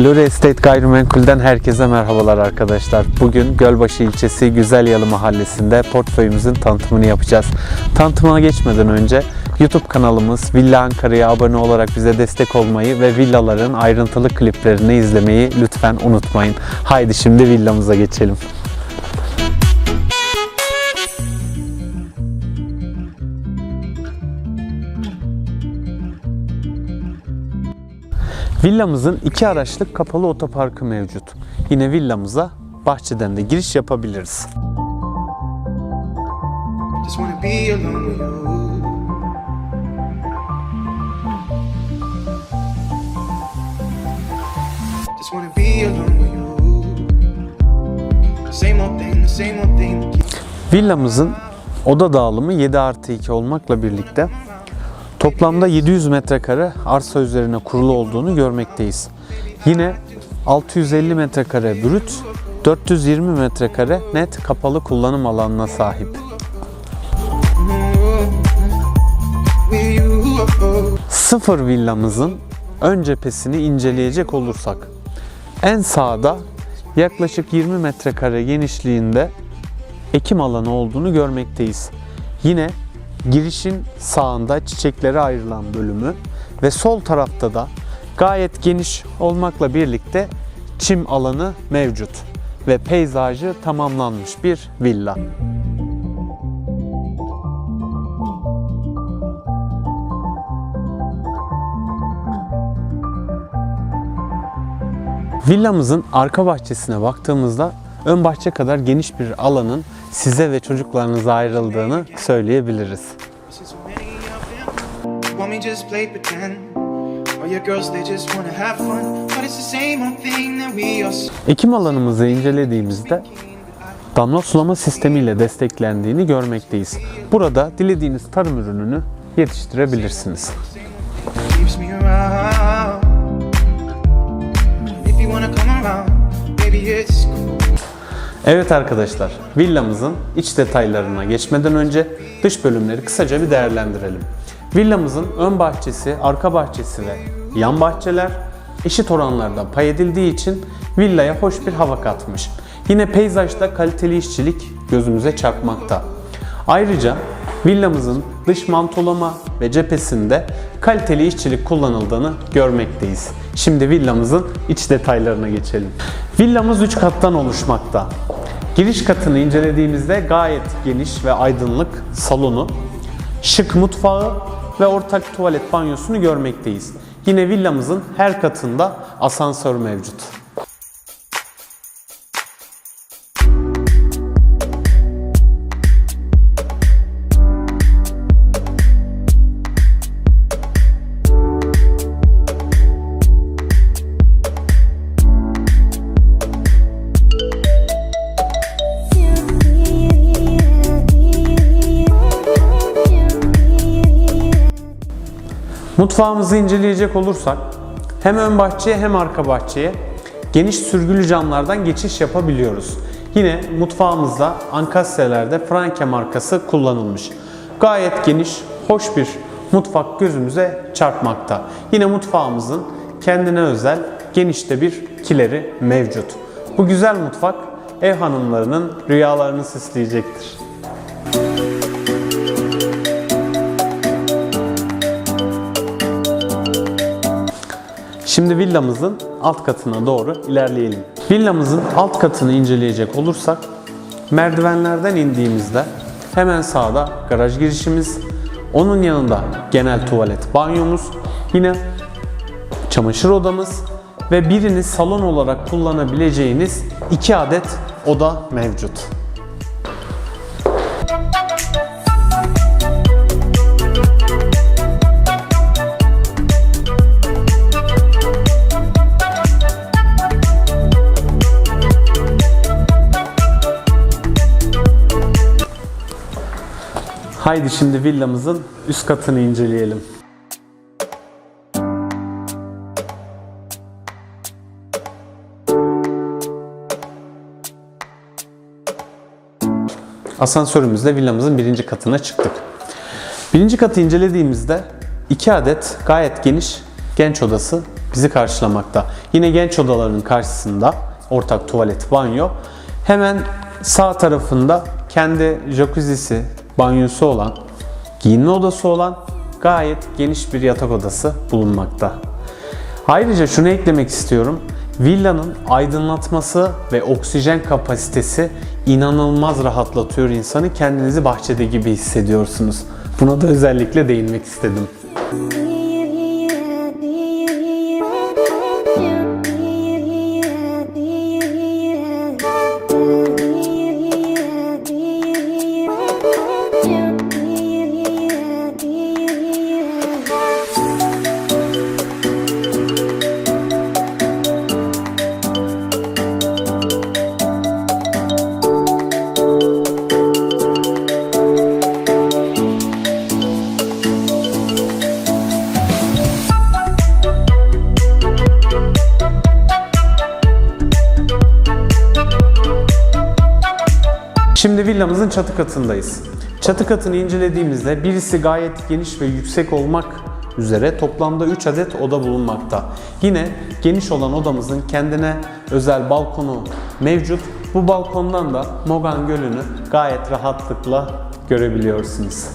Flori Estate Gayrimenkul'den herkese merhabalar arkadaşlar. Bugün Gölbaşı ilçesi Güzelyalı mahallesinde portföyümüzün tanıtımını yapacağız. Tanıtıma geçmeden önce YouTube kanalımız Villa Ankara'ya abone olarak bize destek olmayı ve villaların ayrıntılı kliplerini izlemeyi lütfen unutmayın. Haydi şimdi villamıza geçelim. Villamızın iki araçlık kapalı otoparkı mevcut. Yine villamıza bahçeden de giriş yapabiliriz. Villamızın oda dağılımı 7 artı 2 olmakla birlikte toplamda 700 metrekare arsa üzerine kurulu olduğunu görmekteyiz. Yine 650 metrekare brüt, 420 metrekare net kapalı kullanım alanına sahip. Sıfır villamızın ön cephesini inceleyecek olursak en sağda yaklaşık 20 metrekare genişliğinde ekim alanı olduğunu görmekteyiz. Yine girişin sağında çiçeklere ayrılan bölümü ve sol tarafta da gayet geniş olmakla birlikte çim alanı mevcut ve peyzajı tamamlanmış bir villa. Villamızın arka bahçesine baktığımızda ön bahçe kadar geniş bir alanın size ve çocuklarınıza ayrıldığını söyleyebiliriz. Ekim alanımızı incelediğimizde damla sulama sistemiyle desteklendiğini görmekteyiz. Burada dilediğiniz tarım ürününü yetiştirebilirsiniz. Evet arkadaşlar, villamızın iç detaylarına geçmeden önce dış bölümleri kısaca bir değerlendirelim. Villamızın ön bahçesi, arka bahçesi ve yan bahçeler eşit oranlarda pay edildiği için villaya hoş bir hava katmış. Yine peyzajda kaliteli işçilik gözümüze çarpmakta. Ayrıca villamızın dış mantolama ve cephesinde kaliteli işçilik kullanıldığını görmekteyiz. Şimdi villamızın iç detaylarına geçelim. Villamız 3 kattan oluşmakta. Giriş katını incelediğimizde gayet geniş ve aydınlık salonu, şık mutfağı ve ortak tuvalet banyosunu görmekteyiz. Yine villamızın her katında asansör mevcut. Mutfağımızı inceleyecek olursak hem ön bahçeye hem arka bahçeye geniş sürgülü camlardan geçiş yapabiliyoruz. Yine mutfağımızda ankastelerde Franke markası kullanılmış. Gayet geniş, hoş bir mutfak gözümüze çarpmakta. Yine mutfağımızın kendine özel genişte bir kileri mevcut. Bu güzel mutfak ev hanımlarının rüyalarını süsleyecektir. Şimdi villamızın alt katına doğru ilerleyelim. Villamızın alt katını inceleyecek olursak merdivenlerden indiğimizde hemen sağda garaj girişimiz, onun yanında genel tuvalet banyomuz, yine çamaşır odamız ve birini salon olarak kullanabileceğiniz iki adet oda mevcut. Haydi şimdi villamızın üst katını inceleyelim. Asansörümüzle villamızın birinci katına çıktık. Birinci katı incelediğimizde iki adet gayet geniş genç odası bizi karşılamakta. Yine genç odalarının karşısında ortak tuvalet, banyo. Hemen sağ tarafında kendi jacuzzi'si, banyosu olan, giyinme odası olan gayet geniş bir yatak odası bulunmakta. Ayrıca şunu eklemek istiyorum. Villanın aydınlatması ve oksijen kapasitesi inanılmaz rahatlatıyor insanı. Kendinizi bahçede gibi hissediyorsunuz. Buna da özellikle değinmek istedim. Şimdi villamızın çatı katındayız. Çatı katını incelediğimizde birisi gayet geniş ve yüksek olmak üzere toplamda 3 adet oda bulunmakta. Yine geniş olan odamızın kendine özel balkonu mevcut. Bu balkondan da Mogan Gölü'nü gayet rahatlıkla görebiliyorsunuz.